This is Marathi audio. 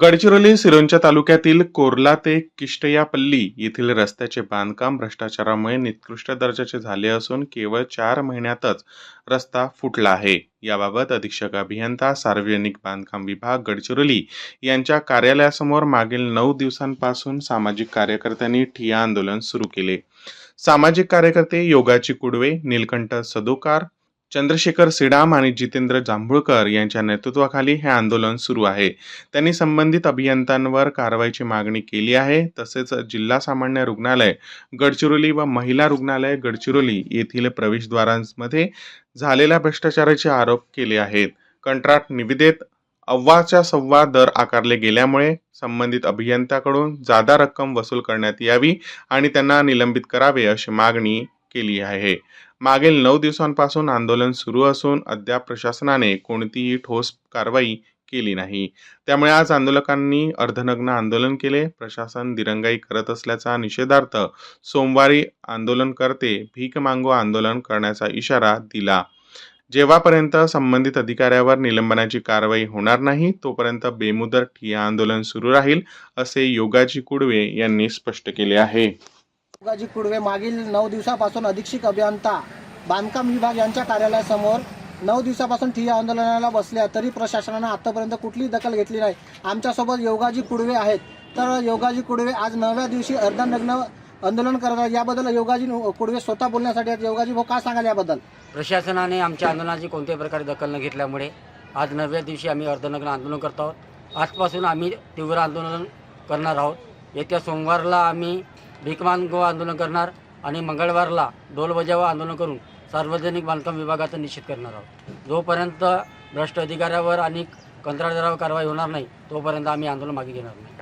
गडचिरोली सिरोंच्या तालुक्यातील कोरला ते किष्टयापल्ली येथील रस्त्याचे बांधकाम भ्रष्टाचारामुळे निकृष्ट दर्जाचे झाले असून केवळ चार महिन्यातच रस्ता फुटला आहे. याबाबत अधीक्षक अभियंता सार्वजनिक बांधकाम विभाग गडचिरोली यांच्या कार्यालयासमोर मागील नऊ दिवसांपासून सामाजिक कार्यकर्त्यांनी ठिय्या आंदोलन सुरू केले. सामाजिक कार्यकर्ते योगाची कुडवे नीलकंठ सदोकार चंद्रशेखर सिडाम आणि जितेंद्र जांभूळकर यांच्या नेतृत्वाखाली हे आंदोलन सुरू आहे. त्यांनी संबंधित अभियंत्यांवर कारवाईची मागणी केली आहे. तसेच जिल्हा सामान्य रुग्णालय गडचिरोली व महिला रुग्णालय गडचिरोली येथील प्रवेशद्वारांमध्ये झालेल्या भ्रष्टाचाराचे आरोप केले आहेत. कंत्राट निविदेत अव्वाच्या सव्वा दर आकारले गेल्यामुळे संबंधित अभियंत्याकडून जादा रक्कम वसूल करण्यात यावी आणि त्यांना निलंबित करावे अशी मागणी केली आहे. मागील नऊ दिवसांपासून आंदोलन सुरू असून अद्याप प्रशासनाने कोणतीही ठोस कारवाई केली नाही. त्यामुळे आज आंदोलकांनी अर्धनग्न आंदोलन केले. प्रशासन दिरंगाई करत असल्याचा निषेधार्थ सोमवारी आंदोलनकर्ते भीक मागो आंदोलन करण्याचा इशारा दिला. जेव्हापर्यंत संबंधित अधिकाऱ्यावर निलंबनाची कारवाई होणार नाही तोपर्यंत बेमुदत ठिय्या आंदोलन सुरू राहील असे योगाजी कुडवे यांनी स्पष्ट केले आहे. योगाजी कुडवे मागील नऊ दिवसापासून अधीक्षक अभियंता बांधकाम विभाग यांच्या कार्यालयासमोर नऊ दिवसापासून ठिय्या आंदोलनाला बसल्या तरी प्रशासनानं आतापर्यंत कुठलीही दखल घेतली नाही. आमच्यासोबत योगाजी कुडवे आहेत. तर योगाजी कुडवे आज नवव्या दिवशी अर्धनग्न आंदोलन करत आहेत. याबद्दल योगाजी कुडवे स्वतः बोलण्यासाठी आहेत. योगाजी भाऊ काय सांगाल याबद्दल? प्रशासनाने आमच्या आंदोलनाची कोणत्याही प्रकारे दखल न घेतल्यामुळे आज नवव्या दिवशी आम्ही अर्धनग्न आंदोलन करत आहोत. आजपासून आम्ही तीव्र आंदोलन करणार आहोत. येत्या सोमवारला आम्ही भीकमानगो आंदोलन करणार आणि मंगळवारला डोल बजावा आंदोलन करून सार्वजनिक बांधकाम विभागाचा निश्चित करणार आहोत. जोपर्यंत भ्रष्ट अधिकाऱ्यावर आणि कंत्राटदारावर कारवाई होणार नाही तोपर्यंत आम्ही आंदोलन मागे घेणार नाही.